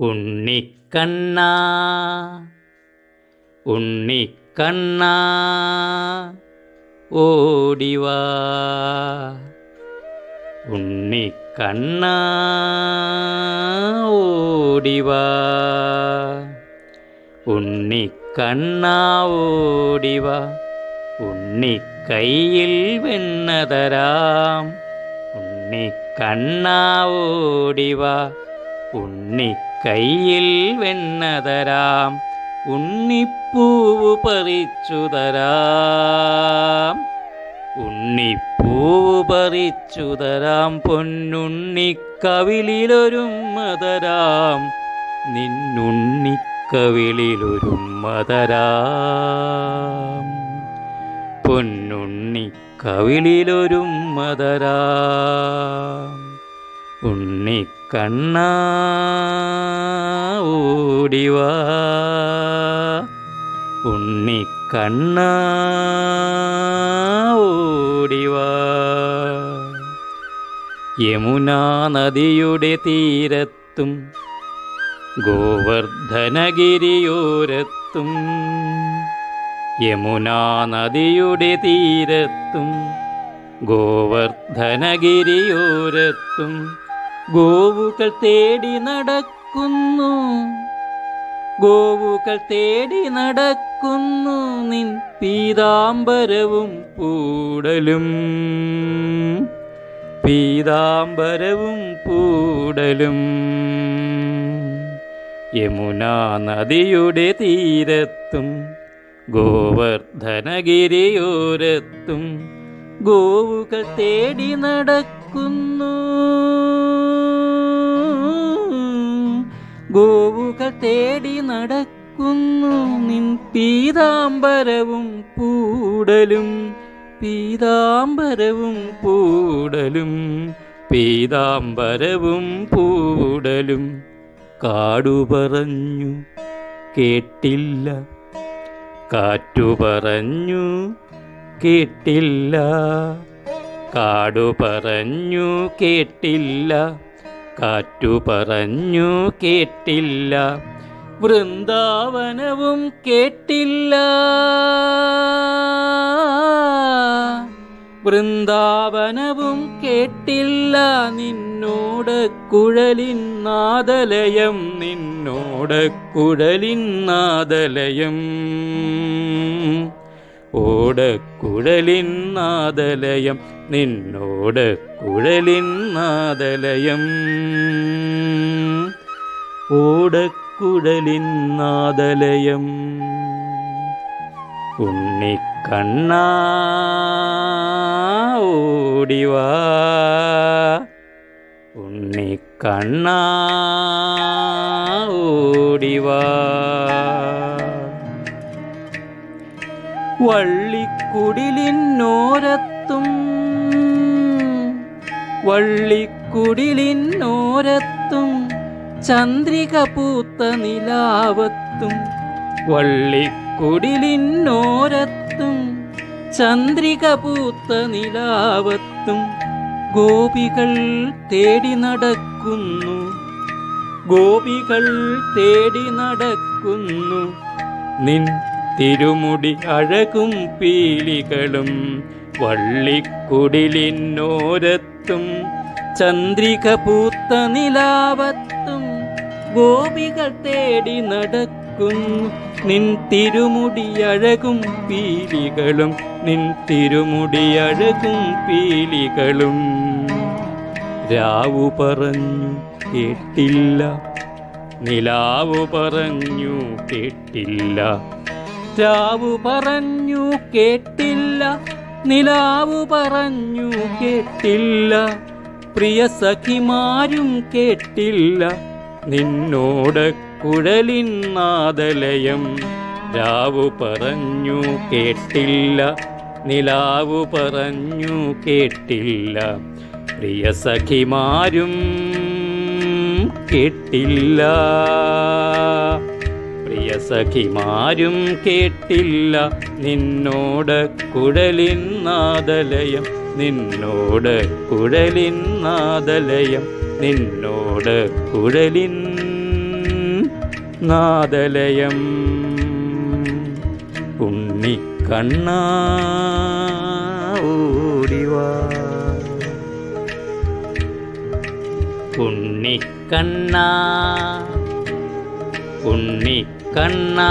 ഉണ്ണിക്കണ്ണ ഉണ്ണിക്കണ്ണ ഓടിവാ ഉണ്ണിക്കണ്ണ ഓടിവാ ഉണ്ണിക്കണ്ണ ഓടിവാ ഉണ്ണിക്കൈയിൽ വെണ്ണതരാം ഉണ്ണിക്കണ്ണ ഓടിവാ ഉണ്ണിക്കൈയിൽ വെണ്ണതരാം ഉണ്ണിപ്പൂവ് പറിച്ചു തരാം ഉണ്ണിപ്പൂവ് പറിച്ചു തരാം പൊന്നുണ്ണിക്കവിളിലൊരുമ്മതരാം നിന്നുണ്ണിക്കവിളിലൊരുമ്മതരാം പൊന്നുണ്ണിക്കവിളിലൊരുമ്മതരാം ഉണ്ണിക്കണ്ണ ഓടിവാ. ഉണ്ണിക്കണ്ണ ഓടിവാ. യമുനാ നദിയുടെ തീരത്തും ഗോവർദ്ധനഗിരിയോരത്തും യമുനാ നദിയുടെ തീരത്തും ഗോവർദ്ധനഗിരിയോരത്തും ഗോവുകൾ തേടി നടക്കുന്നു. ഗോവുകൾ തേടി നടക്കുന്നു നിൻ പീതാംബരവും പൂടലും. പീതാംബരവും പൂടലും. യമുനാ നദിയുടെ തീരത്തും ഗോവർദ്ധനഗിരിയോരത്തും ഗോവുകൾ തേടി നടക്കുന്നു. ഗോവുകൾ തേടി നടക്കുന്നു നിൻ പീതാംബരവും പൂടലും. പീതാംബരവും പൂടലും പീതാംബരവും പൂടലും. കാടു പറഞ്ഞു കേട്ടില്ല. കാറ്റു പറഞ്ഞു കേട്ടില്ല. കാടു പറഞ്ഞു കേട്ടില്ല. കാറ്റു പറഞ്ഞു കേട്ടില്ല. വൃന്ദാവനവും കേട്ടില്ല. വൃന്ദാവനവും കേട്ടില്ല. നിന്നോട് കുഴലിൻ നാദലയം നിന്നോട് കുഴലിൻ നാദലയം. ഓടക്കുഴലിൻ നാദലയം നിന്നോട് കുഴലിൻ നാദലയം ഓടക്കുഴലിൻ നാദലയം ഉണ്ണിക്കണ്ണ ഓടിവാ. ഉണ്ണിക്കണ്ണ ഓടിവാ. വള്ളിക്കുടിലിന്നോരത്തും. വള്ളിക്കുടിലിന്നോരത്തും ചന്ദ്രിക പൂത്ത നിലാവത്തും. വള്ളിക്കുടിലിന്നോരത്തും ചന്ദ്രിക പൂത്ത നിലാവത്തും ഗോപികൾ തേടി നടക്കുന്നു. ഗോപികൾ തേടി നടക്കുന്നു. നിൻ തിരുമുടി അഴകും പീലികളും വള്ളിക്കുടിലിന്നോരത്തും ചന്ദ്രിക പൂത്ത നിലാവത്തും ഗോപികൾ തേടി നടക്കും നിൻ തിരുമുടി അഴകും പീലികളും നിൻ തിരുമുടി അഴകും പീലികളും. രാവു പറഞ്ഞു കേട്ടില്ല. നിലാവു പറഞ്ഞു കേട്ടില്ല. രാവു പറഞ്ഞു കേട്ടില്ല നിലാവു പറഞ്ഞു കേട്ടില്ല പ്രിയ സഖിമാരും കേട്ടില്ല നിന്നോട് കുഴലിന്നാദലയം രാവു പറഞ്ഞു കേട്ടില്ല നിലാവു പറഞ്ഞു കേട്ടില്ല പ്രിയ സഖിമാരും കേട്ടില്ല. പ്രിയ സഖിമാരും കേട്ടില്ല. നിന്നോട് കുഴലിൻ നാദലയം. നിന്നോട് കുഴലിൻ നാദലയം. നിന്നോട് കുഴലിൻ നാദലയം. ഉണ്ണിക്കണ്ണ ഓടിവാ. ഉണ്ണിക്കണ്ണ. ഉണ്ണി கண்ணா.